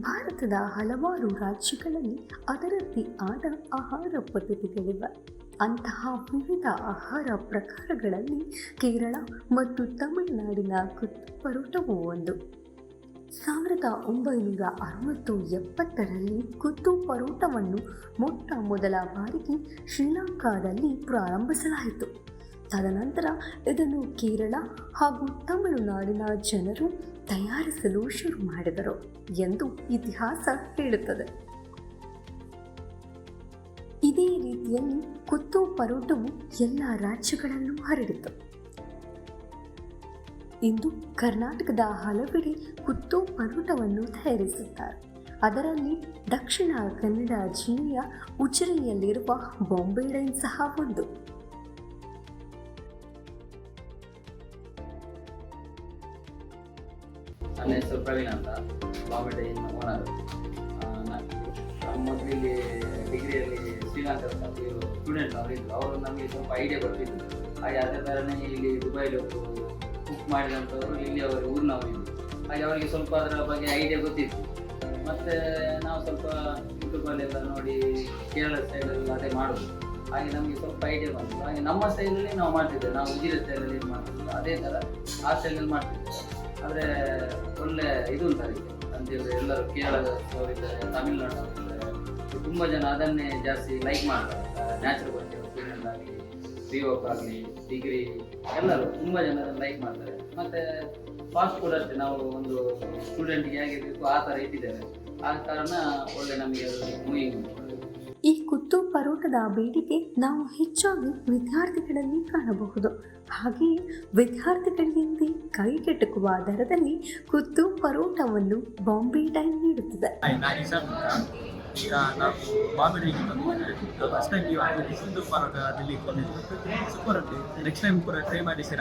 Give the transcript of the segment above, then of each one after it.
ಭಾರತದ ಹಲವಾರು ರಾಜ್ಯಗಳಲ್ಲಿ ಅದರದ್ದೇ ಆದ ಆಹಾರ ಪದ್ಧತಿಗಳಿವೆ ಅಂತಹ ವಿವಿಧ ಆಹಾರ ಪ್ರಕಾರಗಳಲ್ಲಿ ಕೇರಳ ಮತ್ತು ತಮಿಳುನಾಡಿನ ಪರೋಟವೂ ಒಂದು. ಸಾವಿರದ ಒಂಬೈನೂರ ಅರವತ್ತು ಎಪ್ಪತ್ತರಲ್ಲಿ ಕುತ್ತು ಪರೋಟವನ್ನು ಮೊಟ್ಟ ಮೊದಲ ಬಾರಿಗೆ ಶ್ರೀಲಂಕಾದಲ್ಲಿ ಪ್ರಾರಂಭಿಸಲಾಯಿತು. ತದನಂತರ ಇದನ್ನು ಕೇರಳ ಹಾಗೂ ತಮಿಳುನಾಡಿನ ಜನರು ತಯಾರಿಸಲು ಶುರು ಮಾಡಿದರು ಎಂದು ಇತಿಹಾಸ ಹೇಳುತ್ತದೆ. ಇದೇ ರೀತಿಯಲ್ಲಿ ಕುತ್ತು ಪರೋಟವು ಎಲ್ಲ ರಾಜ್ಯಗಳಲ್ಲೂ ಹರಡಿತು. ಇಂದು ಕರ್ನಾಟಕದ ಹಲವೆಡೆ ಕುತ್ತು ಪರೋಟವನ್ನು ತಯಾರಿಸುತ್ತಾರೆ. ಅದರಲ್ಲಿ ದಕ್ಷಿಣ ಕನ್ನಡ ಜಿಲ್ಲೆಯ ಉಜಿರೆಯಲ್ಲಿರುವ ಬಾಂಬೆ ಡೈನ್ ಸಹ ಒಂದು. ನನ್ನ ಹೆಸರು ಪ್ರವೀಣ್ ಅಂತ. ಬಾಂಬೆ ಓನರ್ ಇಲ್ಲಿ ಡಿಗ್ರಿಯಲ್ಲಿ ಶ್ರೀಲಂಕಾ ಸ್ಟೂಡೆಂಟ್ ಅವರಿದ್ರು. ಅವರು ನಮಗೆ ಸ್ವಲ್ಪ ಐಡಿಯಾ ಕೊಟ್ಟಿದ್ರು. ಹಾಗೆ ಅದೇ ಥರನೇ ಇಲ್ಲಿ ದುಬೈಲಿ ಒಬ್ಬರು ಕುಕ್ ಮಾಡಿದಂಥವ್ರು ಇಲ್ಲಿ ಅವರು ಊರಿನವರು ಹಾಗೆ ಅವರಿಗೆ ಸ್ವಲ್ಪ ಅದರ ಬಗ್ಗೆ ಐಡಿಯಾ ಗೊತ್ತಿತ್ತು. ಮತ್ತು ನಾವು ಸ್ವಲ್ಪ ಯೂಟ್ಯೂಬಲ್ಲೆಲ್ಲ ನೋಡಿ ಕೇರಳ ಸೈಡಲ್ಲಿ ಅದೇ ಮಾಡೋದು. ಹಾಗೆ ನಮಗೆ ಸ್ವಲ್ಪ ಐಡಿಯಾ ಬಂತು. ಹಾಗೆ ನಮ್ಮ ಸ್ಟೈಲಲ್ಲಿ ನಾವು ಮಾಡ್ತಿದ್ದೇವೆ. ನಾವು ಉಜಿರ ಸ್ಟೈಲಲ್ಲಿ ಏನು ಅದೇ ಥರ ಆ ಸ್ಟೈಲಲ್ಲಿ ಮಾಡ್ತಿದ್ದೇವೆ. ಆದರೆ ಒಳ್ಳೆ ಇದು ಉಂಟಾಗಿ ಅದಕ್ಕೆ. ಅಂತೇಳಿದ್ರೆ ಎಲ್ಲರೂ ಕೇರಳದವರಿದ್ದಾರೆ ತಮಿಳ್ನಾಡವರಿದ್ದಾರೆ ತುಂಬ ಜನ ಅದನ್ನೇ ಜಾಸ್ತಿ ಲೈಕ್ ಮಾಡ್ತಾರೆ. ನ್ಯಾಚುರಲ್ ಬಗ್ಗೆ ಸ್ಟೂಡೆಂಟ್ ಆಗಲಿ ಪಿಒಕ್ ಆಗಲಿ ಡಿಗ್ರಿ ಎಲ್ಲರೂ ತುಂಬ ಜನ ಲೈಕ್ ಮಾಡ್ತಾರೆ. ಮತ್ತು ಫಾಸ್ಟ್ ಫುಡ್ ಅಷ್ಟೇ. ನಾವು ಒಂದು ಸ್ಟೂಡೆಂಟ್ಗೆ ಹೇಗಿರಬೇಕು ಬೇಕು ಆ ಥರ ಇಟ್ಟಿದ್ದೇವೆ. ಆ ಕಾರಣ ಒಳ್ಳೆ ನಮಗೆ ಮೂವಿಂಗ್ ಈ ಪರೋಟದ ಬೇಡಿಕೆ ನಾವು ಹೆಚ್ಚಾಗಿ ವಿದ್ಯಾರ್ಥಿಗಳಲ್ಲಿ ಕಾಣಬಹುದು. ಹಾಗೆಯೇ ವಿದ್ಯಾರ್ಥಿಗಳಿಂದ ಕೈಗೆಟುಕುವ ದರದಲ್ಲಿ ಕುತ್ತು ಪರೋಟವನ್ನು ಬಾಂಬೆ ಟೈಮ್ ನೀಡುತ್ತದೆ. ಈಗ ನಾವು ಬಾಂಬೆ ಫಸ್ಟ್ ಟೈಮ್ ಸೂಪರ್ ಉಂಟು ನೆಕ್ಸ್ಟ್ ಟೈಮ್ ಕೂಡ ಟ್ರೈ ಮಾಡಿ ಸರ್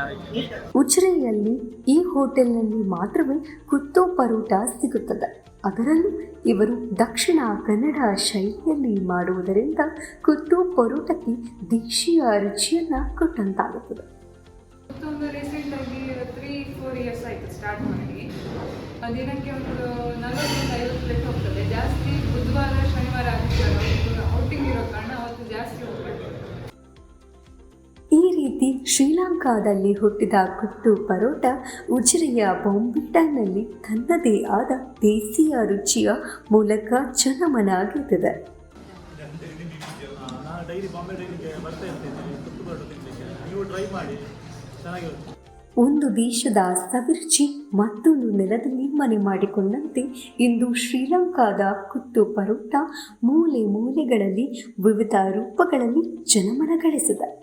ಉಜಿರೆಯಲ್ಲಿ ಈ ಹೋಟೆಲ್ನಲ್ಲಿ ಮಾತ್ರವೇ ಕುತ್ತು ಪರೋಟ ಸಿಗುತ್ತದೆ. ಅದರಲ್ಲೂ ಇವರು ದಕ್ಷಿಣ ಕನ್ನಡ ಶೈಲಿಯಲ್ಲಿ ಮಾಡುವುದರಿಂದ ಕುತ್ತು ಪರೋಟಕ್ಕೆ ದೇಶೀಯ ರುಚಿಯನ್ನ ಕೊಟ್ಟಂತಾಗುತ್ತದೆ. ಫೋರ್ ಇಯರ್ಸ್ ಆಯಿತು ಸ್ಟಾರ್ಟ್ ಮಾಡಿ. ದಿನಕ್ಕೆ ಒಂದು ನಲವತ್ತರಿಂದ ಐವತ್ತು ಪ್ಲೇಟ್ ಹೋಗ್ತದೆ. ಜಾಸ್ತಿ ಬುಧವಾರ ಶನಿವಾರ ಆದಿತ್ಯವಾರ ಔಟಿಂಗ್ ಇರೋ ಕಾರಣ ಅವತ್ತು ಜಾಸ್ತಿ ಈ ರೀತಿ ಶ್ರೀಲಂಕಾದಲ್ಲಿ ಹುಟ್ಟಿದ ಕುಟ್ಟು ಪರೋಟ ಉಜಿರೆಯ ಬೊಂಬಿಟಾನಲ್ಲಿ ತನ್ನದೇ ಆದ ದೇಸಿಯ ರುಚಿಯ ಮೂಲಕ ಜನಮನಾಗಿದ್ದಿದೆ ನಾನು ಡೈಲಿ ಬಾಂಬೆ ಡೈರಿಗೆ ಬರ್ತಾ ಇರ್ತೀನಿ. ನೀವು ಟ್ರೈ ಮಾಡಿ. ಚೆನ್ನಾಗಿರುತ್ತೆ. ಒಂದು ದೇಶದ ಸವಿರುಚಿ ಮತ್ತೊಂದು ನೆಲದಲ್ಲಿ ಮನೆ ಮಾಡಿಕೊಂಡಂತೆ ಇಂದು ಶ್ರೀಲಂಕಾದ ಕುತ್ತು ಪರೋಟ ಮೂಲೆ ಮೂಲೆಗಳಲ್ಲಿ ವಿವಿಧ ರೂಪಗಳಲ್ಲಿ ಜನಮನ ಗಳಿಸಿದೆ.